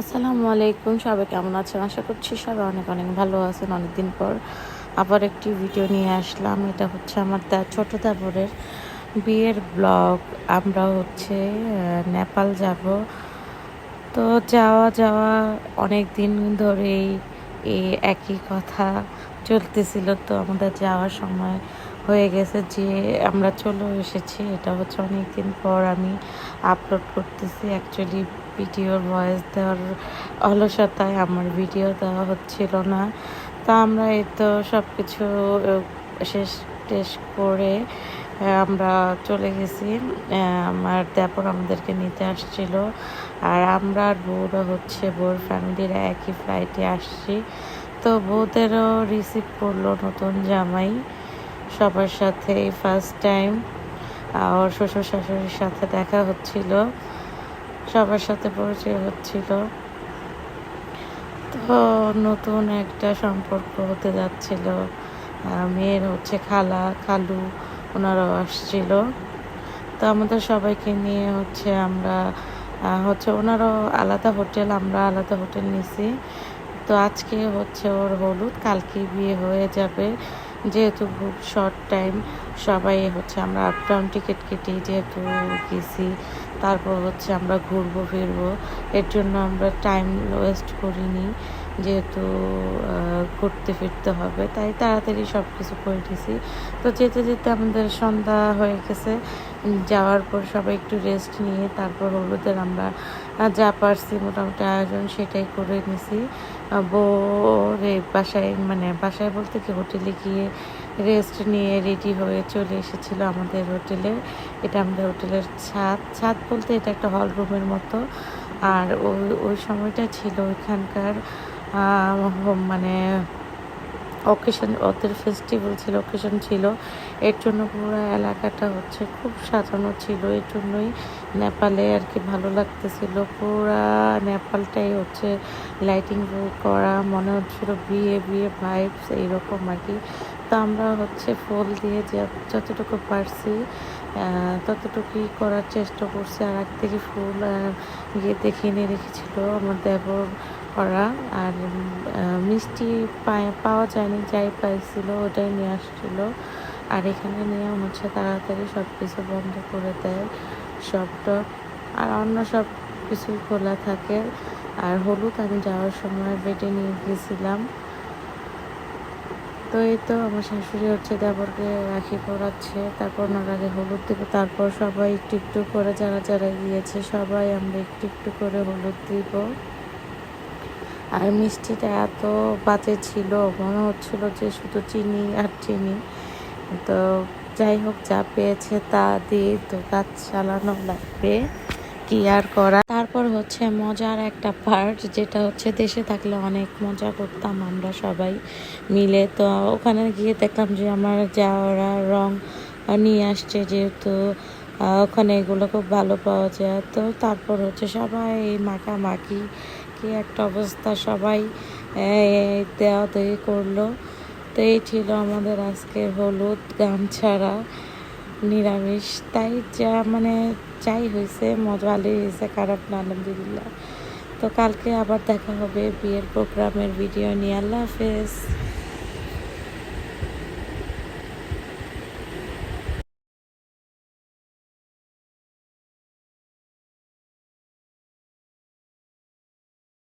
আসসালামু আলাইকুম। সবাই কেমন আছেন? আশা করছি সবাই অনেক অনেক ভালো আছেন। অনেকদিন পর আবার একটি ভিডিও নিয়ে আসলাম। এটা হচ্ছে আমার ছোটো দাবরের বিয়ের ব্লগ। আমরা হচ্ছে নেপাল যাব। তো যাওয়া যাওয়া অনেক দিন ধরেই এই একই কথা চলতেছিল। তো আমাদের যাওয়ার সময় হয়ে গেছে যে আমরা চলে এসেছি। এটা হচ্ছে অনেক দিন পর আমি আপলোড করতেছি। অ্যাকচুয়ালি ভিডিওর ভয়েস দেওয়ার অলসতায় আমার ভিডিও দেওয়া হচ্ছিল না। তো আমরা এই তো সব কিছু শেষ টেস করে আমরা চলে গেছি। আমার দেপর আমাদেরকে নিতে আসছিল। আর আমরা আর বউরা হচ্ছে, বউর ফ্যামিলিরা একই ফ্লাইটে আসছি। তো বউদেরও রিসিভ করল নতুন জামাই। সবার সাথে ফার্স্ট টাইম আর শ্বশুর শাশুড়ির সাথে দেখা হচ্ছিল, সবার সাথে পরিচয় হচ্ছিল। তো নতুন একটা সম্পর্ক হতে যাচ্ছিল মেয়ের হচ্ছে খালা, খালু, ওনারাও আসছিল। তো আমাদের সবাইকে নিয়ে হচ্ছে আমরা হচ্ছে ওনারও আলাদা হোটেল, আমরা আলাদা হোটেল নিছি। তো আজকে হচ্ছে ওর হলুদ, কালকে বিয়ে হয়ে যাবে। যেহেতু খুব শর্ট টাইম সবাই হচ্ছে আমরা আপ ডাউন টিকিট কেটে যেহেতু গেছি, তারপর হচ্ছে আমরা ঘুরবো, ফিরবো, এর জন্য আমরা টাইম ওয়েস্ট করিনি। যেহেতু ঘুরতে ফিরতে হবে, তাই তাড়াতাড়ি সব কিছু করে দিছি। তো যেতে যেতে আমাদের সন্ধ্যা হয়ে গেছে, যাওয়ার পর সবাই একটু রেস্ট নিয়ে তারপর হলুদের আমরা যা পারছি মোটামুটি আয়োজন সেটাই করে নিছি। বউরে বাসায় মানে বাসায় বলতে কি, হোটেলে গিয়ে রেস্ট নিয়ে রেডি হয়ে চলে এসেছিল আমাদের হোটেলে। এটা আমাদের হোটেলের ছাদ। ছাদ বলতে এটা একটা হল রুমের মতো। আর ওই ওই সময়টা ছিল ওইখানকার মানে অকেশন ওদের ফেস্টিভ্যাল ছিল অকেশন ছিল। এর জন্য পুরো এলাকাটা হচ্ছে খুব সাজানো ছিল। এর জন্যই নেপালে আর কি ভালো লাগতেছিল। পুরা নেপালটাই হচ্ছে লাইটিং করা, মনে হচ্ছিল বিয়ে বিয়ে ভাইবস এইরকম আর কি। তো আমরা হচ্ছে ফুল দিয়ে যতটুকু পারছি ততটুকুই করার চেষ্টা করছি। আর এক থেকে ফুল গিয়ে দেখে নিয়ে রেখেছিল আমার দেবর। করা আর মিষ্টি পাওয়া যায়নি, যাই পাইছিল ওটাই নিয়ে আসছিল। আর এখানে নিয়ে হচ্ছে তাড়াতাড়ি সব কিছু বন্ধ করে দেয় সবটা আর অন্য সব কিছু খোলা থাকে। আর হলুদ আমি যাওয়ার সময় বেটে নিয়ে গিয়েছিলাম তো এই তো আমার শাশুড়ি হচ্ছে দেবরকে রাখি পরাচ্ছে, তারপর ওনার আগে হলুদ দেবে, তারপর সবাই একটু একটু করে যারা যারা গিয়েছে সবাই আমরা একটু একটু করে হলুদ দিব। আর মিষ্টিটা এত বাজে ছিল, মনে হচ্ছিল যে শুধু চিনি আর চিনি। তো যাই হোক, যা পেয়েছে তা দিয়ে তো গাছ চালানো লাগবে। কি আর করা? তারপর হচ্ছে মজার একটা পার্ট যেটা হচ্ছে দেশে থাকলে অনেক মজা করতাম আমরা সবাই মিলে। তো ওখানে গিয়ে দেখলাম যে আমার যাওয়ারা রং নিয়ে আসছে যেহেতু ওখানে এগুলো খুব ভালো পাওয়া যায়। তো তারপর হচ্ছে সবাই মাখামাখি কি একটা অবস্থা সবাই দেওয়া দেওয়ি করল। তো এই ছিল আমাদের আজকে হলুদ গামছাড়া, নিরামিষ। তাই যা মানে যাই হয়েছে ভালোই হয়েছে, খারাপ না, আলহামদুলিল্লাহ। তো কালকে আবার দেখা হবে বিয়ের প্রোগ্রামের ভিডিও নিয়ে। আল্লাহ হাফেজ।